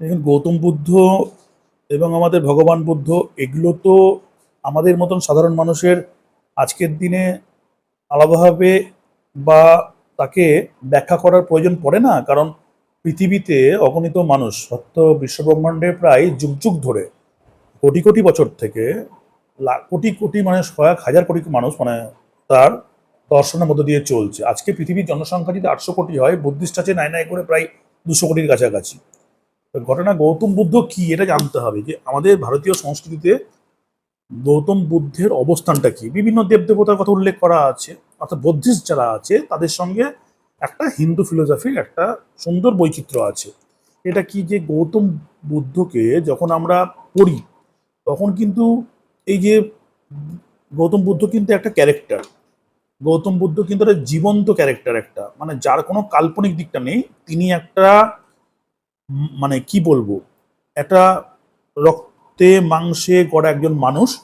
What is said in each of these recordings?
দেখুন, গৌতম বুদ্ধ এবং আমাদের ভগবান বুদ্ধ, এগুলো তো আমাদের মতন সাধারণ মানুষের আজকের দিনে আলাদাভাবে বা তাকে ব্যাখ্যা করার প্রয়োজন পড়ে না, কারণ পৃথিবীতে অগণিত মানুষ, সত্য বিশ্বব্রহ্মাণ্ডে প্রায় যুগ যুগ ধরে, কোটি কোটি বছর থেকে কোটি কোটি মানে কয়েক হাজার কোটি মানুষ মানে তার দর্শনের মধ্য দিয়ে চলছে। আজকে পৃথিবীর জনসংখ্যা যদি আটশো কোটি হয়, বুদ্ধিস্ট আছে, নাই নাই করে প্রায় দুশো কোটির কাছাকাছি। ঘটনা গৌতম বুদ্ধ কি এটা জানতে হবে যে আমাদের ভারতীয় সংস্কৃতিতে গৌতম বুদ্ধের অবস্থানটা কি? বিভিন্ন দেবদেবতার কথা উল্লেখ করা আছে, অর্থাৎ বুদ্ধিস্ট যারা আছে, তাদের সঙ্গে একটা হিন্দু ফিলোসফির একটা সুন্দর বৈচিত্র্য আছে। এটা কি যে গৌতম বুদ্ধকে যখন আমরা পড়ি, তখন কিন্তু এই যে গৌতম বুদ্ধ কিন্তু একটা ক্যারেক্টার গৌতম বুদ্ধ কিন্তু একটা জীবন্ত ক্যারেক্টার একটা। মানে যার কোনো কাল্পনিক দিকটা নেই, তিনি একটা মানে কি বলব? একটা রক্তে মাংসে গড়া একজন মানুষ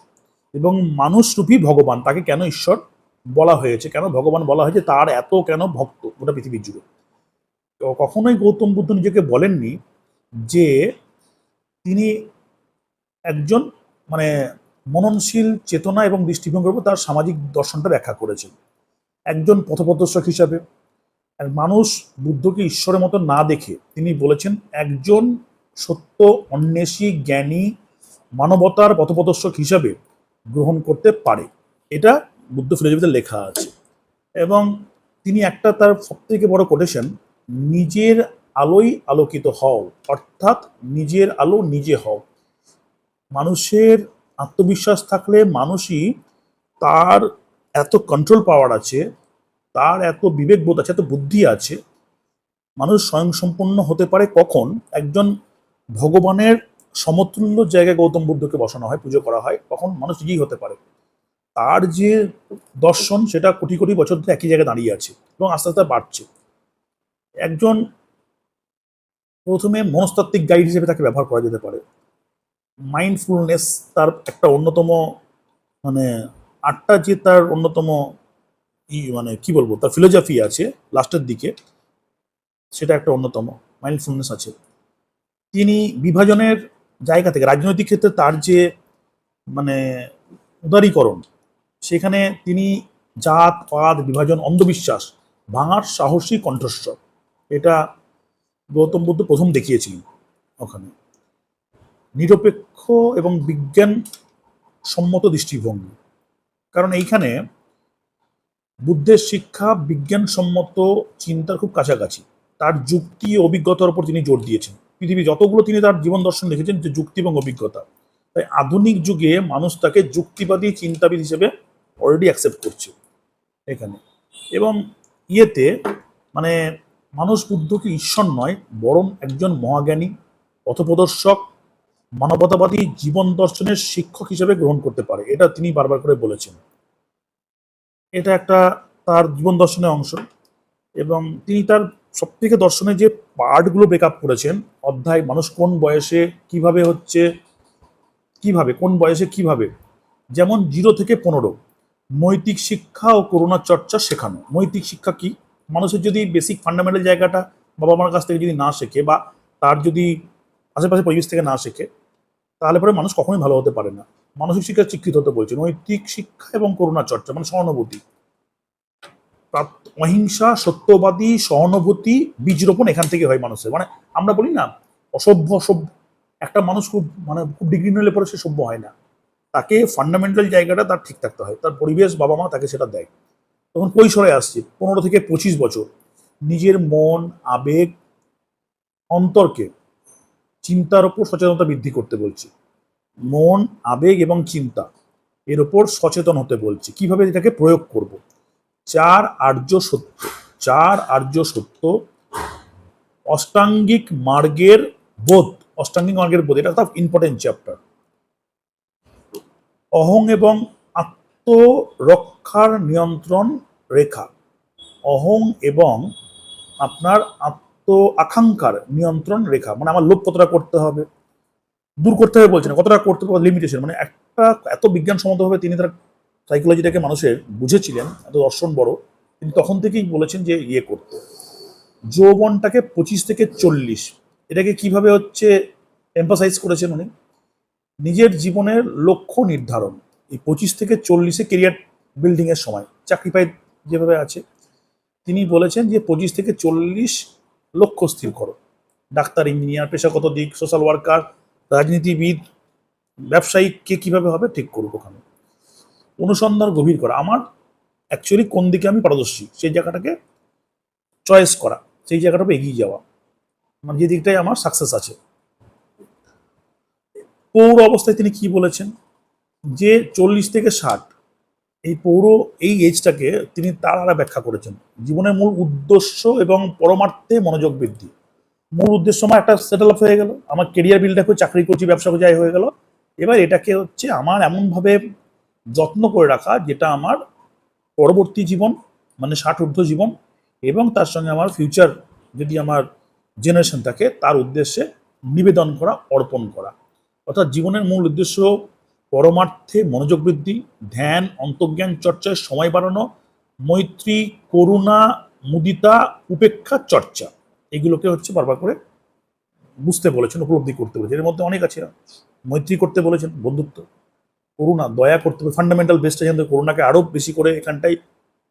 এবং মানুষরূপী ভগবান, তাকে কেন ঈশ্বর বলা হয়েছে? কেন ভগবান বলা হয়েছে? তার এত কেন ভক্ত গোটা পৃথিবীর জুড়ে? কখনোই গৌতম বুদ্ধ নিজেকে বলেননি যে তিনি একজন মানে মননশীল, চেতনা এবং দৃষ্টিভঙ্গির উপর তার সামাজিক দর্শনটা ব্যাখ্যা করেছেন। একজন পথপ্রদর্শক হিসাবে মানুষ বুদ্ধকে ঈশ্বরের মতো না দেখে তিনি বলেছেন, একজন সত্য, অন্বেষী, জ্ঞানী, মানবতার পথপ্রদর্শক হিসাবে গ্রহণ করতে পারে। এটা বুদ্ধ ফিলোসফিতে লেখা আছে। এবং তিনি একটা তার সবথেকে বড় কোটেশন নিজের আলোই আলোকিত হও। অর্থাৎ, নিজের আলো নিজে হও। মানুষের আত্মবিশ্বাস থাকলে মানুষই তার এত কন্ট্রোল পাওয়ার আছে তার এত বিবেকবোধ আছে, এত বুদ্ধি আছে, মানুষ স্বয়ংসম্পূর্ণ হতে পারে কখন? একজন ভগবানের সমতুল্য জায়গায় গৌতম বুদ্ধকে বসানো হয়, পুজো করা হয় তখন মানুষ নিজেই হতে পারে। তার যে দর্শন, সেটা কোটি কোটি বছর ধরে একই জায়গায় দাঁড়িয়ে আছে এবং আস্তে আস্তে বাড়ছে। একজন প্রথমে মনস্তাত্ত্বিক গাইড হিসেবে তাকে ব্যবহার করা যেতে পারে। মাইন্ডফুলনেস তার একটা অন্যতম মানে আটটা যে তার অন্যতম ই মানে কি বলব, তার ফিলোসফি আছে লাস্টের দিকে। সেটা একটা অন্যতম মাইন্ডফুলনেস আছে। তিনি বিভাজনের জায়গা থেকে, রাজনৈতিক ক্ষেত্রে তার যে মানে উদারীকরণ, সেখানে তিনি জাত, পাত, বিভাজন, অন্ধবিশ্বাস, ভাঙার সাহসী কণ্ঠস্বর, এটা গৌতম বুদ্ধ প্রথম দেখিয়েছিলেন ওখানে। নিরপেক্ষ এবং বিজ্ঞান সম্মত দৃষ্টিভঙ্গি। কারণ এইখানে বুদ্ধের শিক্ষা বিজ্ঞানসম্মত চিন্তার খুব কাছাকাছি। তার যুক্তি অভিজ্ঞতার উপর তিনি জোর দিয়েছেন। পৃথিবী যতগুলো তিনি তার জীবন দর্শন লিখেছেন যে যুক্তি এবং অভিজ্ঞতা। তাই আধুনিক যুগে মানুষ তাকে যুক্তিবাদী চিন্তাবিদ হিসেবে অলরেডি অ্যাকসেপ্ট করছে। এখানে। এবং ইয়েতে মানে মানুষ বুদ্ধকে ঈশ্বর নয়, বরং একজন মহাজ্ঞানী, পথপ্রদর্শক, মানবতাবাদী জীবন দর্শনের শিক্ষক হিসেবে গ্রহণ করতে পারে। এটা তিনি বারবার করে বলেছেন। এটা একটা তার জীবন দর্শনের অংশ। এবং তিনি তার সবথেকে দর্শনে যে পার্টগুলো ব্রেকআপ করেছেন, অধ্যায়, মানুষ কোন বয়সে কীভাবে হচ্ছে, কীভাবে, কোন বয়সে কীভাবে, যেমন জিরো থেকে পনেরো, নৈতিক শিক্ষা ও করোনা চর্চা শেখানো। নৈতিক শিক্ষা কি? মানুষের যদি বেসিক ফান্ডামেন্টাল জায়গাটা বাবা মার কাছ থেকে যদি না শেখে বা তার যদি আশেপাশে পরিবেশ থেকে না শেখে, তাহলে পরে মানুষ কখনোই ভালো হতে পারে না। মানসিক শিক্ষা শিক্ষিত হতে বলছে নৈতিক শিক্ষা এবং করুণা চর্চা মানে সহানুভূতি। অহিংসা, সত্যবাদী, সহানুভূতি, বীজ রোপণ এখান থেকে হয় মানুষের। মানে আমরা বলি না, অসভ্য অসভ্য। একটা মানুষ খুব মানে খুব ডিগ্রি নিলে পরে সে সভ্য হয় না। তাকে ফান্ডামেন্টাল জায়গাটা তার ঠিক থাকতে হয়। তার পরিবেশ বাবা মা তাকে সেটা দেয়। তখন কৈশোরে আসছে, পনেরো থেকে পঁচিশ বছর। নিজের মন, আবেগ, অন্তরকে চিন্তার ওপর সচেতনতা বৃদ্ধি করতে বলছি। মন, আবেগ এবং চিন্তা। এর ওপর সচেতন হতে বলছি। কীভাবে এটাকে প্রয়োগ করব? চার আর্য সত্য। চার আর্য সত্য। অষ্টাঙ্গিক মার্গের বোধ। অষ্টাঙ্গিক মার্গের বোধ। এটা একটা ইম্পর্টেন্ট চ্যাপ্টার অহং এবং আত্মরক্ষার নিয়ন্ত্রণ রেখা। অহং এবং আপনার আত্ম আকাঙ্ক্ষার নিয়ন্ত্রণ রেখা। মানে আমার লোভ কতটা করতে হবে? দূর করতে হবে বলছেন কতটা করতে হবে লিমিটেশন মানে একটা এত বিজ্ঞানসম্মতভাবে তিনি তার সাইকোলজিটাকে মানুষের বুঝেছিলেন, এত দর্শন বড়, তিনি তখন থেকেই বলেছেন যে ইয়ে করতে। যৌবনটাকে পঁচিশ থেকে চল্লিশ, এটাকে কীভাবে হচ্ছে এম্পাসাইজ করেছেন উনি? নিজের জীবনের লক্ষ্য নির্ধারণ, এই পঁচিশ থেকে চল্লিশে কেরিয়ার বিল্ডিংয়ের সময়, চাকরি পাই যেভাবে আছে, তিনি বলেছেন যে পঁচিশ থেকে চল্লিশ লক্ষ্য স্থির করো। ডাক্তার ইঞ্জিনিয়ার পেশাগত দিক সোশ্যাল ওয়ার্কার রাজনীতিবিদ ব্যবসায়িক কে কীভাবে হবে ঠিক করব ওখানে। অনুসন্ধান গভীর করা। আমার অ্যাকচুয়ালি কোন দিকে আমি পারদর্শী, সেই জায়গাটাকে চয়েস করা, সেই জায়গাটাকে এগিয়ে যাওয়া। মানে যে দিকটাই আমার সাকসেস আছে। পৌর অবস্থায় তিনি কি বলেছেন? যে চল্লিশ থেকে ষাট, এই পৌর, এই এজটাকে তিনি তার আরা ব্যাখ্যা করেছেন। জীবনের মূল উদ্দেশ্য এবং পরমার্থে মনোযোগ বৃদ্ধি। মূল উদ্দেশ্য আমার একটা সেটেল আপ হয়ে গেল। আমার কেরিয়ার বিল্ড করে চাকরি করছি, ব্যবসা যাই হয়ে গেল। এবার এটাকে হচ্ছে আমার এমনভাবে যত্ন করে রাখা যেটা আমার পরবর্তী জীবন মানে ষাট ঊর্ধ্ব জীবন এবং তার সঙ্গে আমার ফিউচার যদি আমার জেনারেশন থাকে, তার উদ্দেশ্যে নিবেদন করা, অর্পণ করা। অর্থাৎ জীবনের মূল উদ্দেশ্য পরমার্থে মনোযোগ বৃদ্ধি, ধ্যান, অন্তর্জ্ঞান চর্চায় সময় বাড়ানো, মৈত্রী, করুণা, মুদিতা, উপেক্ষা, চর্চা। এগুলোকে হচ্ছে বারবার করে বুঝতে বলেছেন, উপলব্ধি করতে বলেছেন। এর মধ্যে অনেক আছে। মৈত্রী করতে বলেছেন, বন্ধুত্ব, করুণা, দয়া করতে হবে ফান্ডামেন্টাল বেসটা যেন করুণাকে আরও বেশি করে এখানটাই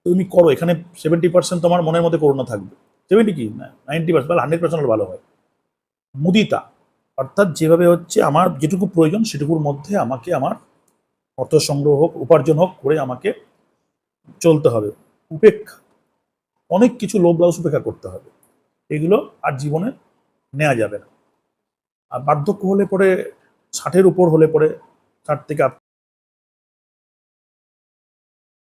তুমি করো, এখানে সেভেন্টি পার্সেন্ট তোমার মনের মধ্যে করুণা থাকবে। সেভেন্টি কি? না নাইনটি পার্সেন্ট হান্ড্রেড পার্সেন্ট ভালো হয়। মুদিতা, অর্থাৎ যেভাবে হচ্ছে আমার যেটুকু প্রয়োজন সেটুকুর মধ্যে আমাকে আমার অর্থ সংগ্রহ হোক, উপার্জন হোক, করে আমাকে চলতে হবে। উপেক্ষা, অনেক কিছু লোভ লাউস উপেক্ষা করতে হবে। এগুলো আর জীবনে নেওয়া যাবে না। আর বার্ধক্য হলে পরে, ষাটের উপর হলে পরে ষাট থেকে